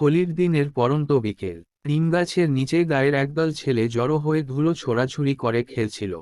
হোলির দিনের পরন্ত বিকেল। নিম গাছের নিচে গায়ের একদল ছেলে জড়ো হয়ে ধুলো ছোড়াছুড়ি করে খেলছিল।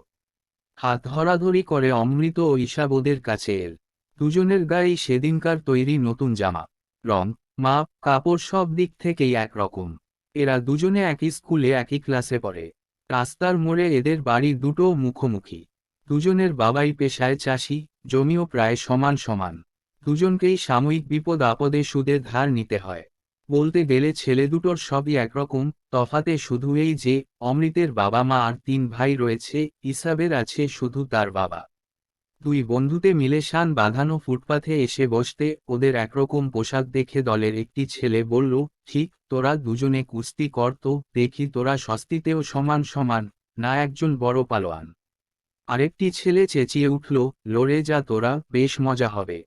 হাত ধরাধরি করে অমৃত ও ঈশাব ওদের কাছে এল দুজনের গায়েই সেদিনকার তৈরি নতুন জামা। রং, মাপ, কাপড় সব দিক থেকেই একরকম। এরা দুজনে একই স্কুলে একই ক্লাসে পড়ে। রাস্তার মোড়ে এদের বাড়ি দুটো মুখোমুখি। দুজনের বাবাই পেশায় চাষি, জমিও প্রায় সমান সমান। দুজনকেই সাময়িক বিপদ আপদে সুদের ধার নিতে হয়। বলতে গেলে ছেলে দুটোর সবই একরকম, তফাতে শুধু এই যে, অমৃতের বাবা মা আর তিন ভাই রয়েছে, ইসাবের আছে শুধু তার বাবা। দুই বন্ধুতে মিলে শান বাঁধানো ফুটপাথে এসে বসতে, ওদের একরকম পোশাক দেখে দলের একটি ছেলে বলল, ঠিক, তোরা দুজনে কুস্তি করত দেখি তোরা সস্তিতেও সমান সমান, না একজন বড় পালোয়ান। আরেকটি ছেলে চেঁচিয়ে উঠল, লড়ে যা তোরা, বেশ মজা হবে।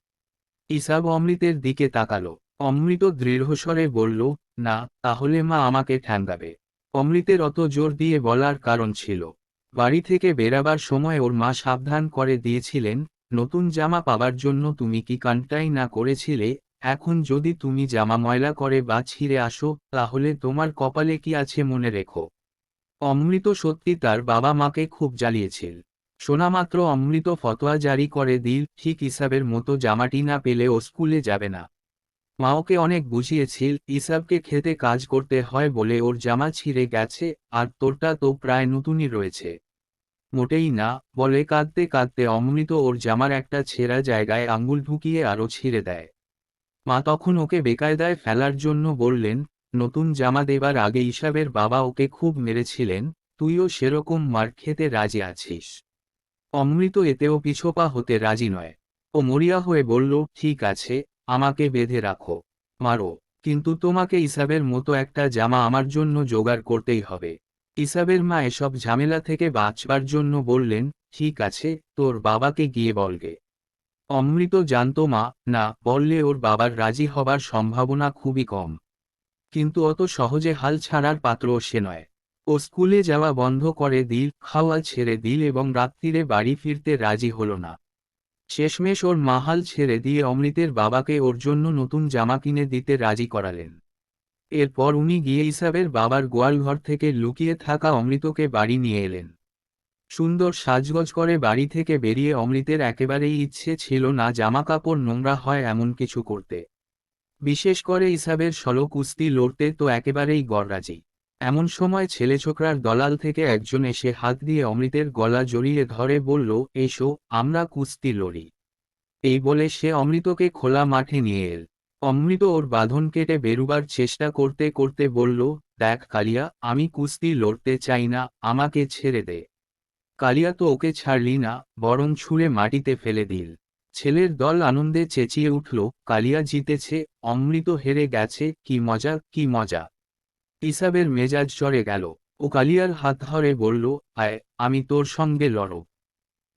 ইসাব অমৃতের দিকে তাকালো। অমৃত দৃঢ়স্বরে বলল, না, তাহলে মা আমাকে ঠ্যাঙ্গাবে। অমৃতের অত জোর দিয়ে বলার কারণ ছিল। বাড়ি থেকে বেরাবার সময় ওর মা সাবধান করে দিয়েছিলেন, নতুন জামা পাবার জন্য তুমি কি কানটাই না করেছিলে? এখন যদি তুমি জামা ময়লা করে বা ছিঁড়ে আসো, তাহলে তোমার কপালে কি আছে মনে রেখো? অমৃত সত্যি তার বাবা মাকে খুব জ্বালিয়েছিল। শোনামাত্র অমৃত ফতোয়া জারি করে দিল, ঠিক হিসাবের মতো জামাটি না পেলে ও স্কুলে যাবে না। মা ওকে অনেক বুঝিয়েছিল, ইসাবকে খেতে কাজ করতে হয় বলে ওর জামা ছিঁড়ে গেছে, আর তোরটা তো প্রায় নতুনই রয়েছে। মোটেই না, বলে কাঁদতে কাঁদতে অমৃত ওর জামার একটা ছেঁড়া জায়গায় আঙ্গুল ঢুকিয়ে আরও ছিঁড়ে দেয়। মা তখন ওকে বেকায়দায় ফেলার জন্য বললেন, নতুন জামা দেবার আগে ইসাবের বাবা ওকে খুব মেরেছিলেন, তুইও সেরকম মার খেতে রাজি আছিস। অমৃত এতেও পিছোপা হতে রাজি নয়। ও মরিয়া হয়ে বলল, ঠিক আছে আমাকে বেঁধে রাখো। মারো। কিন্তু তোমাকে ইসাবের মতো একটা জামা আমার জন্য জোগাড় করতেই হবে। ইসাবের মা এসব ঝামেলা থেকে বাঁচবার জন্য বললেন, ঠিক আছে, তোর বাবাকে গিয়ে বলগে। অমৃত জানত মা, না, বললে ওর বাবার রাজি হবার সম্ভাবনা খুবই কম। কিন্তু অত সহজে হাল ছাড়ার পাত্র সে নয়। ও স্কুলে যাওয়া বন্ধ করে দিল, খাওয়া ছেড়ে দিল এবং রাত্রিরে বাড়ি ফিরতে রাজি হল না। শেষমেশ ওর মাহাল ছেড়ে দিয়ে অমৃতের বাবাকে ওর জন্য নতুন জামা কিনে দিতে রাজি করালেন। এরপর উনি গিয়ে ইসাবের বাবার গোয়ালঘর থেকে লুকিয়ে থাকা অমৃতকে বাড়ি নিয়ে এলেন। সুন্দর সাজগজ করে বাড়ি থেকে বেরিয়ে অমৃতের একেবারেই ইচ্ছে ছিল না জামা কাপড় নোংরা হয় এমন কিছু করতে। বিশেষ করে ইসাবের সলো কুস্তি লড়তে তো একেবারেই গড়রাজি এমন সময় ছেলে ছোকরার দলাল থেকে একজন এসে হাত দিয়ে অমৃতের গলা জড়িয়ে ধরে বলল, এসো, আমরা কুস্তি লড়ি। এই বলে সে অমৃতকে খোলা মাঠে নিয়ে এল। অমৃত ওর বাঁধন কেটে বেরুবার চেষ্টা করতে করতে বলল, দেখ কালিয়া, আমি কুস্তি লড়তে চাই না, আমাকে ছেড়ে দে। কালিয়া তো ওকে ছাড়লি না, বরং ছুঁড়ে মাটিতে ফেলে দিল। ছেলের দল আনন্দে চেঁচিয়ে উঠল, কালিয়া জিতেছে, অমৃত হেরে গেছে, কি মজা কি মজা। ইসাবের মেজাজ চড়ে গেল। ও কালিয়ার হাত ধরে বলল, আয়, আমি তোর সঙ্গে লড়ব।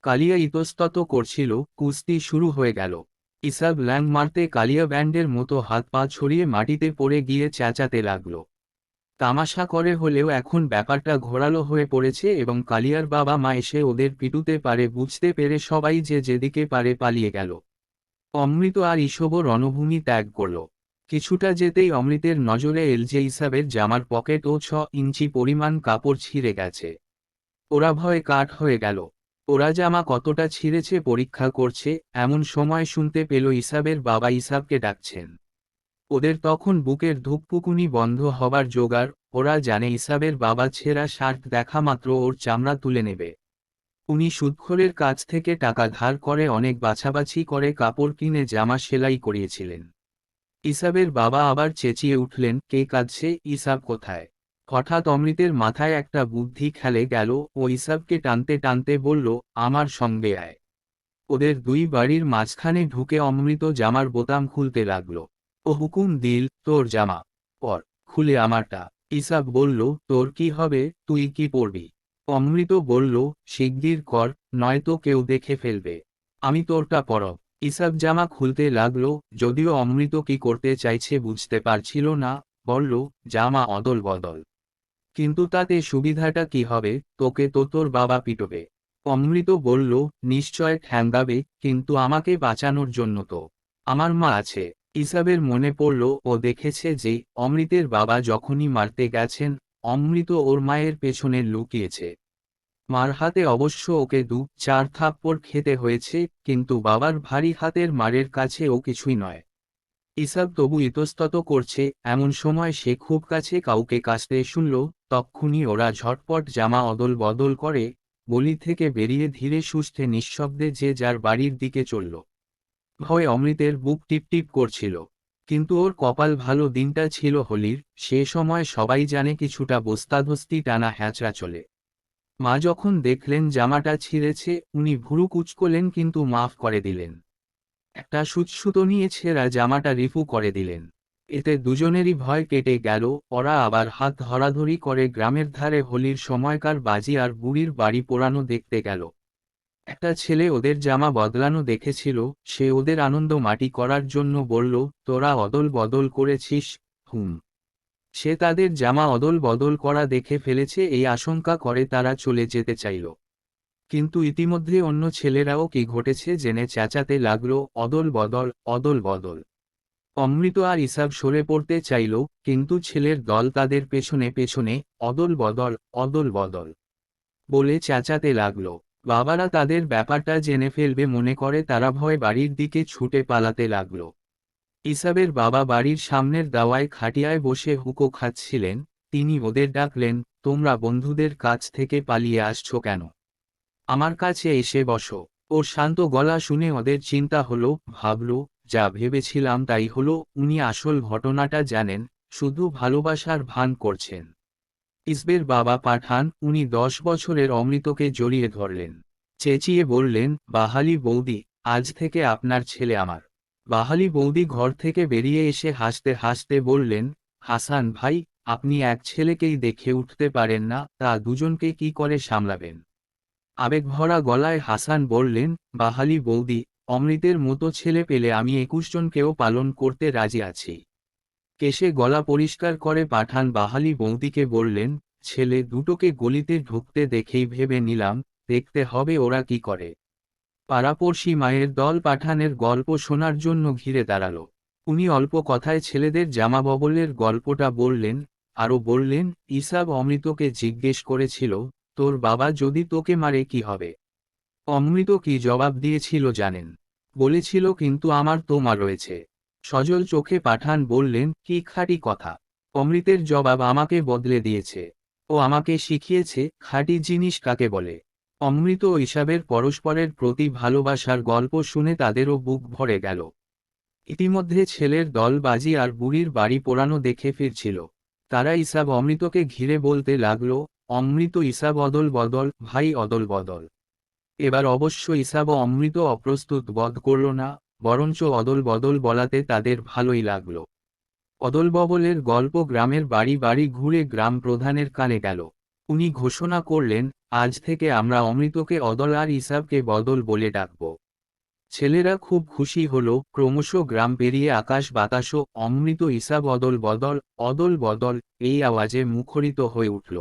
কালিয়া ইতস্তত করছিল, কুস্তি শুরু হয়ে গেল। ইসাব ল্যাং মারতে কালিয়া ব্যান্ডের মতো হাত পা ছড়িয়ে মাটিতে পড়ে গিয়ে চেঁচাতে লাগল। তামাশা করে হলেও এখন ব্যাপারটা ঘোরালো হয়ে পড়েছে এবং কালিয়ার বাবা মা এসে ওদের পিটুতে পারে বুঝতে পেরে সবাই যে যেদিকে পারে পালিয়ে গেল। অমৃত আর ঈশব রণভূমি ত্যাগ করল। কিছুটা যেতেই অমৃতের নজরে এল যে ইসাবের জামার পকেট ও ছ ইঞ্চি পরিমাণ কাপড় ছিঁড়ে গেছে। ওরা ভয়ে কাঠ হয়ে গেল। ওরা জামা কতটা ছিঁড়েছে পরীক্ষা করছে, এমন সময় শুনতে পেল ইসাবের বাবা ইসাবকে ডাকছেন। ওদের তখন বুকের ধূপপুকুনি বন্ধ হবার জোগাড়, ওরা জানে ইসাবের বাবা ছেঁড়া শার্ট দেখা মাত্র ওর চামড়া তুলে নেবে। উনি সুদখোরের কাছ থেকে টাকা ধার করে অনেক বাছাবাছি করে কাপড় কিনে জামা সেলাই করিয়েছিলেন। ইসাবের বাবা আবার চেঁচিয়ে উঠলেন, কে কাঁদছে? ইসাব কোথায়? হঠাৎ অমৃতের মাথায় একটা বুদ্ধি খেলে গেল, ও ইসাবকে টানতে টানতে বলল, আমার সঙ্গে আয়। ওদের দুই বাড়ির মাঝখানে ঢুকে অমৃত জামার বোতাম খুলতে লাগল। ও হুকুম দিল, তোর জামা পর, খুলে আমারটা। ইসাব বলল, তোর কি হবে? তুই কি পরবি? অমৃত বলল, শিগগির কর, নয়তো কেউ দেখে ফেলবে। আমি তোরটা পরব। ইসাব জামা খুলতে লাগল, যদিও অমৃত কি করতে চাইছে বুঝতে পারছিল না, বলল, জামা অদল বদল। কিন্তু তাতে সুবিধাটা কি হবে, তোকে তো তোর বাবা পিটবে। অমৃত বলল, নিশ্চয় ঠ্যাঙ্গাবে, কিন্তু আমাকে বাঁচানোর জন্য তো। আমার মা আছে। ইসাবের মনে পড়ল, ও দেখেছে যে, অমৃতের বাবা যখনই মারতে গেছেন, অমৃত ওর মায়ের পেছনে লুকিয়েছে। মার হাতে অবশ্য ওকে দু চার থাপ্পড় খেতে হয়েছে, কিন্তু বাবার ভারী হাতের মারের কাছে ও কিছুই নয়। ইসাব তবু ইতস্তত করছে, এমন সময় সে খুব কাছে কাউকে কাছতে শুনল, তক্ষুনি ওরা ঝটপট জামা অদল বদল করে, গলি থেকে বেরিয়ে ধীরে সুস্থে নিঃশব্দে যে যার বাড়ির দিকে চলল। ভয় অমৃতের বুক টিপটিপ করছিল। কিন্তু ওর কপাল ভালো দিনটা ছিল হোলির, সে সময় সবাই জানে কিছুটা বস্তাধস্তি টানা হ্যাঁচড়া চলে। মা যখন দেখলেন জামাটা ছিঁড়েছে, উনি ভুরু কুচকলেন কিন্তু মাফ করে দিলেন। একটা সুতসুতো নিয়ে ছেঁড়া জামাটা রিফু করে দিলেন। এতে দুজনেরই ভয় কেটে গেল, ওরা আবার হাত ধরাধরি করে গ্রামের ধারে হোলির সময়কার বাজি আর বুড়ির বাড়ি পোড়ানো দেখতে গেল। একটা ছেলে ওদের জামা বদলানো দেখেছিল, সে ওদের আনন্দ মাটি করার জন্য বলল, তোরা অদল বদল করেছিস, হুম। সে তাদের জামা অদল বদল করা দেখে ফেলেছে এই আশঙ্কা করে তারা চলে যেতে চাইল। কিন্তু ইতিমধ্যে অন্য ছেলেরাও কি ঘটেছে জেনে চেঁচাতে লাগল, অদল বদল অদল বদল। অমৃত আর ইসাব সরে পড়তে চাইল, কিন্তু ছেলের দল তাদের পেছনে পেছনে, অদল বদল অদল বদল। বলে চেঁচাতে লাগল। বাবারা তাদের ব্যাপারটা জেনে ফেলবে মনে করে তারা ভয় বাড়ির দিকে ছুটে পালাতে লাগল। ইসাবের বাবা বাড়ির সামনের দাওয়ায় খাটিয়ায় বসে হুকো খাচ্ছিলেন, তিনি ওদের ডাকলেন, তোমরা বন্ধুদের কাছ থেকে পালিয়ে আসছো কেন? আমার কাছে এসে বসো। ওর শান্ত গলা শুনে ওদের চিন্তা হলো, ভাবল, যা ভেবেছিলাম তাই হলো, উনি আসল ঘটনাটা জানেন, শুধু ভালোবাসার ভান করছেন। ইসবের বাবা পাঠান, উনি দশ বছরের অমৃতকে জড়িয়ে ধরলেন। চেঁচিয়ে বললেন, বাহালি বৌদি, আজ থেকে আপনার ছেলে আমার। বাহালি বৌদি ঘর থেকে বেরিয়ে এসে হাসতে হাসতে বললেন, হাসান ভাই, আপনি এক ছেলেকেই দেখে উঠতে পারেন না, তা দুজনকে কি করে সামলাবেন? আবেগভরা গলায় হাসান বললেন, বাহালি বৌদি, অমৃতের মতো ছেলে পেলে আমি একুশ জনকেও পালন করতে রাজি আছি। কেশে গলা পরিষ্কার করে পাঠান বাহালি বৌদিকে বললেন, ছেলে দুটোকে গলিতে ঢুকতে দেখেই ভেবে নিলাম, দেখতে হবে ওরা কি করে। পাড়াপড়শি মায়ের দল পাঠানের গল্প শোনার জন্য ঘিরে দাঁড়াল। উনি অল্প কথায় ছেলেদের জামা ববলের গল্পটা বললেন, আরও বললেন, ইসাব অমৃতকে জিজ্ঞেস করেছিল, তোর বাবা যদি তোকে মারে কি হবে? অমৃত কি জবাব দিয়েছিল জানেন। বলেছিল, কিন্তু আমার তো মা রয়েছে। সজল চোখে পাঠান বললেন, কি খাঁটি কথা। অমৃতের জবাব আমাকে বদলে দিয়েছে। ও আমাকে শিখিয়েছে, খাঁটি জিনিস কাকে বলে? অমৃত ইসাবের পরস্পরের প্রতি ভালোবাসার গল্প শুনে তাদেরও বুক ভরে গেল। ইতিমধ্যে ছেলের দল বাজি আর বুড়ির বাড়ি পোড়ানো দেখে ফিরছিল। তারা ইসাব অমৃতকে ঘিরে বলতে লাগল, অমৃত ইসাব অদল বদল, ভাই অদল বদল। এবার অবশ্য ইসাব অমৃত অপ্রস্তুত বধ করল না, বরঞ্চ অদল বদল বলাতে তাদের ভালোই লাগল। অদল ববলের গল্প গ্রামের বাড়ি বাড়ি ঘুরে গ্রাম প্রধানের কানে গেল। উনি ঘোষণা করলেন, আজ থেকে আমরা অমৃতকে অদল আর ইসাবকে বদল বলে ডাকব। ছেলেরা খুব খুশি হল, ক্রমশ গ্রাম পেরিয়ে আকাশ বাতাসও, অমৃত ইসাব অদল বদল অদল বদল, এই আওয়াজে মুখরিত হয়ে উঠল।